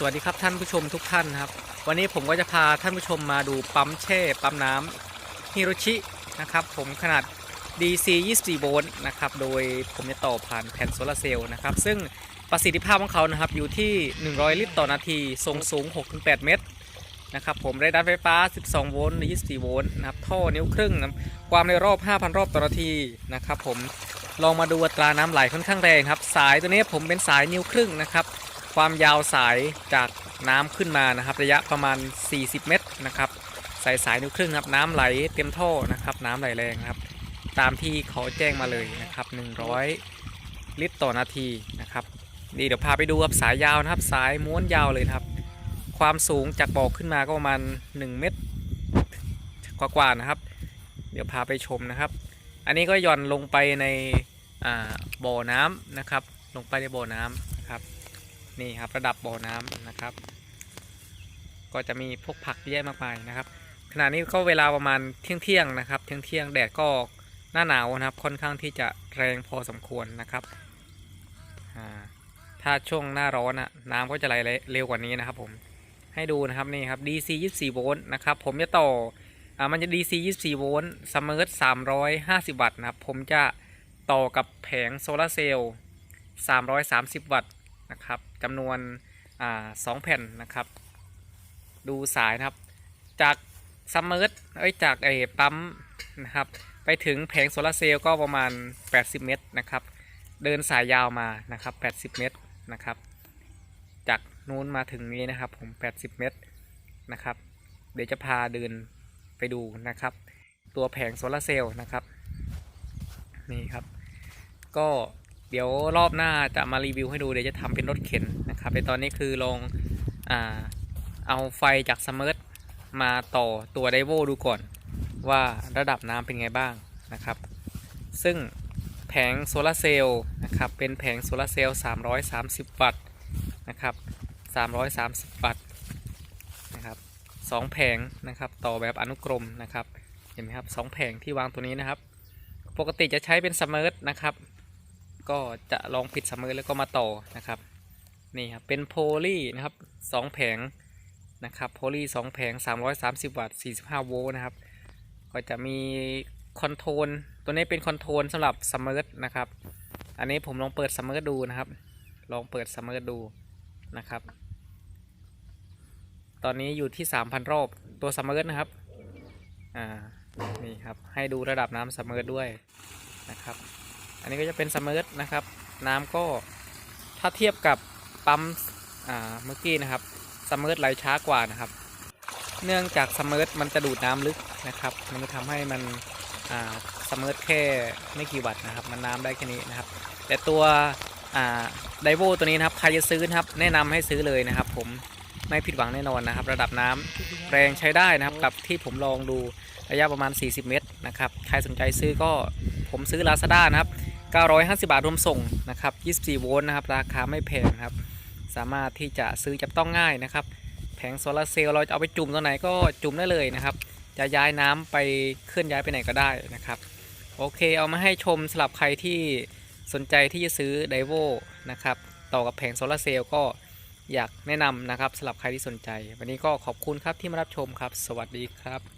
สวัสดีครับท่านผู้ชมทุกท่านครับ วันนี้ผมก็จะพาท่านผู้ชมมาดูปั๊มแช่ปั๊มน้ำฮิโรชินะครับ ผมขนาด DC 24 โวลต์นะครับ โดยผมจะต่อผ่านแผ่นโซลาร์เซลล์นะครับ ซึ่งประสิทธิภาพของเขานะครับอยู่ที่ 100 ลิตรต่อนาทีทรงสูง 6-8 เมตรนะครับผมได้ดันไฟฟ้า 12 โวลต์หรือ24 โวลต์นะครับท่อนิ้วครึ่งนะครับความในรอบ 5,000 รอบต่อนาทีนะครับผมลองมาดูอัตราน้ำไหลค่อนข้างแรงครับ สายตัวนี้ผมเป็นสายนิ้วครึ่งนะครับ ความยาวสายจากน้ำขึ้นมานะครับ ระยะประมาณ 40 เมตรนะครับสายสายนิ้วครึ่งครับน้ำไหลเต็มท่อนะครับ น้ำไหลแรงครับตามที่เขาแจ้งมาเลยนะครับ 100 ลิตรต่อนาทีนะครับนี่เดี๋ยวพาไปดูครับสายยาวนะครับ สายม้วนยาวเลยครับ ความสูงจากบ่อขึ้นมาก็ประมาณ 1 เมตรกว่าๆนะครับ เดี๋ยวพาไปชมนะครับ อันนี้ก็ย่อนลงไปในบ่อน้ำนะครับ ลงไปในบ่อน้ำนะครับ นี่ครับระดับบ่อน้ำนะครับ ก็จะมีพวกผักเยอะมากมายนะครับ ขณะนี้ก็เวลาประมาณเที่ยงเที่ยงนะครับ เที่ยงเที่ยงแดดก็หน้าหนาวนะครับ ค่อนข้างที่จะแรงพอสมควรนะครับถ้าช่วงหน้าร้อนอะน้ำก็จะไหลเร็วกว่านี้นะครับ ผมให้ดูนะครับนี่ครับ DC 24 โวลต์นะครับ ผมจะต่ออ่ามันจะ DC 24 โวลต์ซัมเมอร์350 วัตต์นะครับ ผมจะต่อกับแผงโซลาร์เซลล์330 วัตต์ นะครับจำนวนอสองแผ่นนะครับ ดูสายนะครับ จากซัมเมอร์เอ้ยจากไอ้ปั๊มนะครับ ไปถึงแผงโซลาร์เซลล์ก็ประมาณ 80 เมตรนะครับ เดินสายยาวมานะครับ 80 เมตรนะครับ จากนู้นมาถึงนี้นะครับผม 80 เมตรนะครับ เดี๋ยวจะพาเดินไปดูนะครับ ตัวแผงโซลาร์เซลล์นะครับ นี่ครับ ก็ เดี๋ยวรอบหน้าจะมารีวิวให้ดูเดี๋ยวจะทำเป็นรถเข็นนะครับในตอนนี้คือลองอ่าเอาไฟจากสมาร์ทมาต่อตัวไดโวดูก่อน ว่าระดับน้ำเป็นไงบ้างนะครับ ซึ่งแผงโซลาร์เซลล์นะครับเป็นแผงโซลาร์เซลล์330 วัตต์นะครับ330 วัตต์นะครับสองแผงนะครับต่อแบบอนุกรมนะครับเห็นไหมครับสองแผงที่วางตัวนี้นะครับ ปกติจะใช้เป็นสมาร์ทนะครับ ก็จะลองปิดซัมมอแล้วก็มาต่อนะครับนี่ครับเป็นโพลีนะครับสองแผงนะครับโพลีสองแผง 330 วัตต์45 โวลต์นะครับ ก็จะมีคอนโทรลตัวนี้เป็นคอนโทรลสำหรับซัมเมอร์นะครับ อันนี้ผมลองเปิดซัมเมอร์ดูนะครับ ลองเปิดซัมเมอร์ดูนะครับ ตอนนี้อยู่ที่ 3,000 รอบตัวซัมเมอร์นะครับอ่านี่ครับให้ดูระดับน้ำซัมเมอร์ด้วยนะครับ อันนี้ก็จะเป็นซัมเมอร์นะครับ น้ำก็ถ้าเทียบกับปั๊มเมื่อกี้นะครับซัมเมอร์ไหลช้ากว่านะครับ เนื่องจากซัมเมอร์มันจะดูดน้ำลึกนะครับ มันจะทำให้มันอ่าซัมเมอร์แค่ไม่กี่วัตต์นะครับ มันน้ำได้แค่นี้นะครับ แต่ตัวไดโวตัวนี้นะครับใครจะซื้อนะครับแนะนำให้ซื้อเลยนะครับผม ไม่ผิดหวังแน่นอนนะครับ ระดับน้ำแรงใช้ได้นะครับ กับที่ผมลองดูระยะประมาณ 40 เมตรนะครับใครสนใจซื้อก็ผมซื้อ Lazada นะครับ950 บาทรวมส่งนะครับ 24 โวลต์นะครับ ราคาไม่แพงครับ สามารถที่จะซื้อจับต้องง่ายนะครับ แผงโซลาร์เซลล์เราจะเอาไปจุ่มตรงไหนก็จุ่มได้เลยนะครับ จะย้ายน้ำไปเคลื่อนย้ายไปไหนก็ได้นะครับ โอเคเอามาให้ชมสำหรับใครที่สนใจที่จะซื้อไดโวนะครับ ต่อกับแผงโซลาร์เซลล์ก็ อยากแนะนำนะครับสำหรับใครที่สนใจ วันนี้ก็ขอบคุณครับที่มารับชมครับ สวัสดีครับ